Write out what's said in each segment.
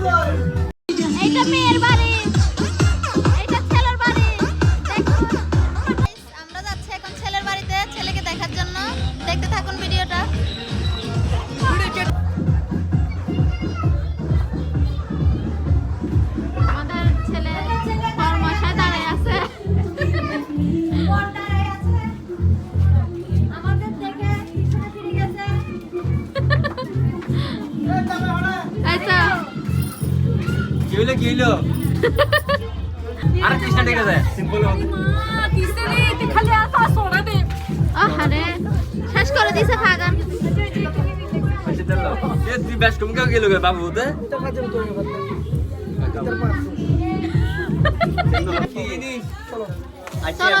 Ay, kami, হইল কি হইল? আর কৃষ্ণ ঠিক আছে। সিম্পল আরে শেষ করে দিছে ফাগান এ তুই ব্যাস কম কেউ গেল বাবু তে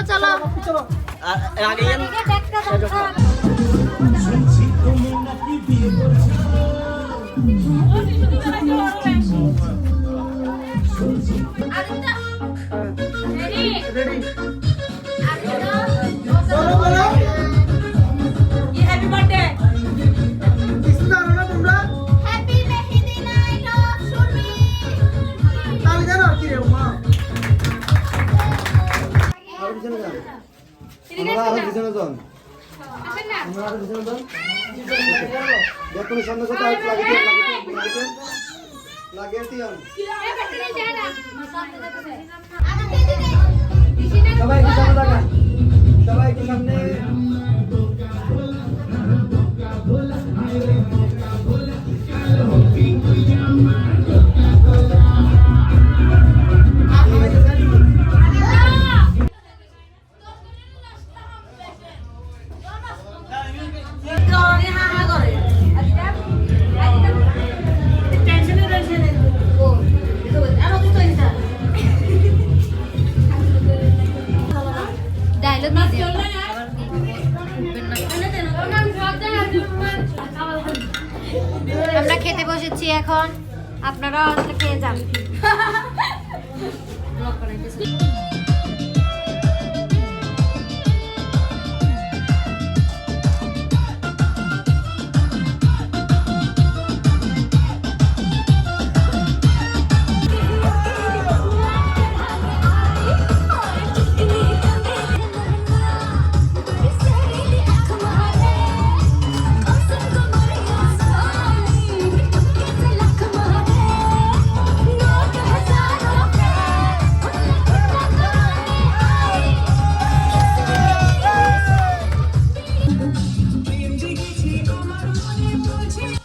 চলো। চলো আগে ইয়ান happy mehndi night of Surmi সবাই একটু সামনে থাকা সবাই একটু সামনে। আমরা খেতে বসেছি এখন। আপনারা খেয়ে যান।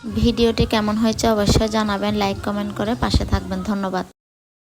ভিডিওটি কেমন হয়েছে অবশ্যই জানাবেন লাইক কমেন্ট করে পাশে থাকবেন ধন্যবাদ।